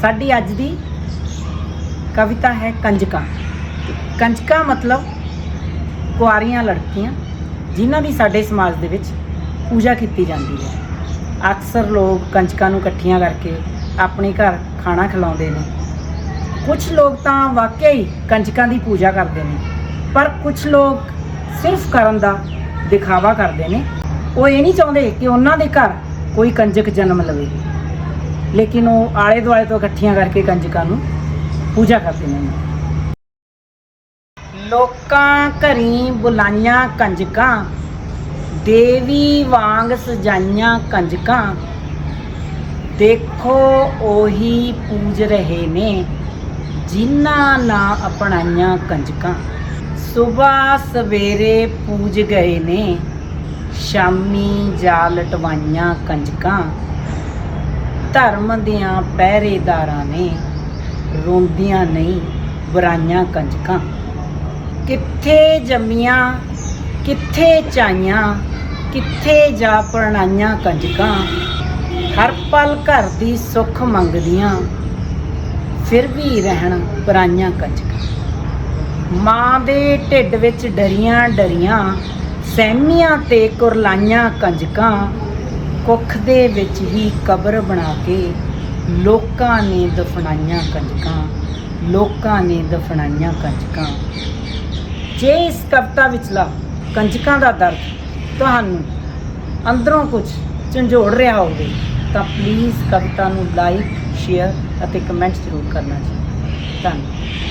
ਸਾਡੀ ਅੱਜ ਦੀ ਕਵਿਤਾ ਹੈ ਕੰਜਕਾਂ। ਕੰਜਕਾਂ ਮਤਲਬ ਕੁਆਰੀਆਂ ਲੜਕੀਆਂ, ਜਿਨ੍ਹਾਂ ਦੀ ਸਾਡੇ ਸਮਾਜ ਦੇ ਵਿੱਚ ਪੂਜਾ ਕੀਤੀ ਜਾਂਦੀ ਹੈ। ਅਕਸਰ ਲੋਕ ਕੰਜਕਾਂ ਨੂੰ ਇਕੱਠੀਆਂ ਕਰਕੇ ਆਪਣੇ ਘਰ ਖਾਣਾ ਖਿਲਾਉਂਦੇ ਨੇ। ਕੁਝ ਲੋਕ ਤਾਂ ਵਾਕਿਆ ਹੀ ਕੰਜਕਾਂ ਦੀ ਪੂਜਾ ਕਰਦੇ ਨੇ, ਪਰ ਕੁਝ ਲੋਕ ਸਿਰਫ ਕਰਨ ਦਾ ਦਿਖਾਵਾ ਕਰਦੇ ਨੇ। ਉਹ ਇਹ ਨਹੀਂ ਚਾਹੁੰਦੇ ਕਿ ਉਹਨਾਂ ਦੇ ਘਰ ਕੋਈ ਕੰਜਕ ਜਨਮ ਲਵੇ। ਲੇਕਿਨ ਉਹ ਆਲੇ ਦੁਆਲੇ ਤੋਂ ਇਕੱਠੀਆਂ ਕਰਕੇ ਕੰਜਕਾਂ ਨੂੰ ਪੂਜਾ ਕਰਦੇ ਨੇ। ਲੋਕਾਂ ਘਰੀ ਬੁਲਾਈਆਂ ਕੰਜਕਾਂ, ਦੇਵੀ ਵਾਂਗ ਸਜਾਈਆਂ ਕੰਜਕਾਂ। ਦੇਖੋ ਉਹੀ ਪੂਜ ਰਹੇ ਨੇ, ਜਿਨ੍ਹਾਂ ਨਾ ਅਪਣਾਈਆਂ ਕੰਜਕਾਂ। ਸਵੇਰ ਸਵੇਰੇ ਪੂਜ ਗਏ ਨੇ, ਸ਼ਾਮੀ ਜਾ ਲਟਵਾਈਆਂ ਕੰਜਕਾਂ। ਧਰਮ ਦੀਆਂ ਪਹਿਰੇਦਾਰਾਂ ਨੇ ਰੋਂਦੀਆਂ ਨਹੀਂ, ਬੁਰਾਈਆਂ ਕੰਜਕਾਂ। ਕਿੱਥੇ ਜੰਮੀਆਂ, ਕਿੱਥੇ ਚਾਈਆਂ, ਕਿੱਥੇ ਜਾ ਪਰਣਾਈਆਂ ਕੰਜਕਾਂ। ਹਰ ਪਲ ਘਰ ਦੀ ਸੁੱਖ ਮੰਗਦੀਆਂ, ਫਿਰ ਵੀ ਰਹਿਣ ਪਰਾਈਆਂ ਕੰਜਕਾਂ। ਮਾਂ ਦੇ ਢਿੱਡ ਵਿੱਚ ਡਰੀਆਂ ਡਰੀਆਂ ਸਹਿਮੀਆਂ ਤੇ ਕੁਰਲਾਈਆਂ ਕੰਜਕਾਂ। ਕੁੱਖ ਦੇ ਵਿੱਚ ਹੀ ਕਬਰ ਬਣਾ ਕੇ ਲੋਕਾਂ ਨੇ ਦਫਨਾਈਆਂ ਕੰਜਕਾਂ, ਲੋਕਾਂ ਨੇ ਦਫਨਾਈਆਂ ਕੰਜਕਾਂ। ਜੇ ਇਸ ਕਵਿਤਾ ਵਿਚਲਾ ਕੰਜਕਾਂ ਦਾ ਦਰਦ ਤੁਹਾਨੂੰ ਅੰਦਰੋਂ ਕੁਝ ਝੰਜੋੜ ਰਿਹਾ ਹੋਵੇ, ਤਾਂ ਪਲੀਜ਼ ਕਵਿਤਾ ਨੂੰ ਲਾਈਕ ਸ਼ੇਅਰ ਅਤੇ ਕਮੈਂਟ ਜ਼ਰੂਰ ਕਰਨਾ ਜੀ। ਧੰਨਵਾਦ।